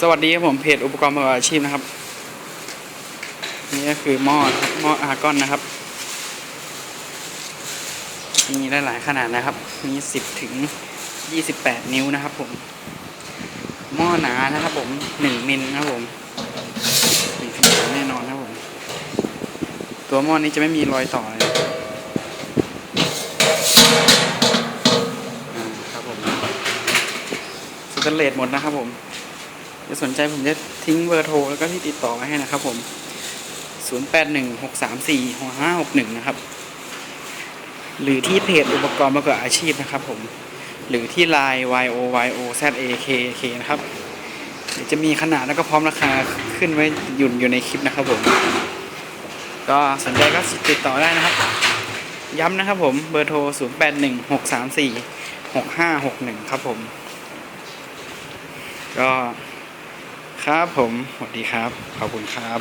สวัสดีครับผมเพจอุปกรณ์ประกอบอาชีพนะครับ นี่ก็คือหม้อหม้ออาร์กอนนะครับ มีได้หลายขนาดนะครับ มีสิบถึงยี่สิบแปดนิ้วนะครับผม หม้อหนานะครับผมหนึ่งมิลนะครับผมมีขนาดแน่นอนนะครับผม ตัวหม้อนี้จะไม่มีรอยต่อเลยครับผมสแตนเลสหมดนะครับผม จะสนใจผมจะทิ้งเบอร์โทรแล้วก็ที่ติดต่อไว้ให้นะครับผม 0816346561 นะครับ หรือที่เพจอุปกรณ์ประกอบอาชีพนะครับผม หรือที่ Line yo yo z a k k นะครับเดี๋ยวจะมีขนาดแล้วก็พร้อมราคาขึ้นไว้อยู่อยู่ในคลิปนะครับผม ก็สนใจก็ติดต่อได้นะครับ ย้ำนะครับผมเบอร์โทร 0816346561 ครับผม ก็ ครับผมสวัสดีครับ ขอบคุณครับ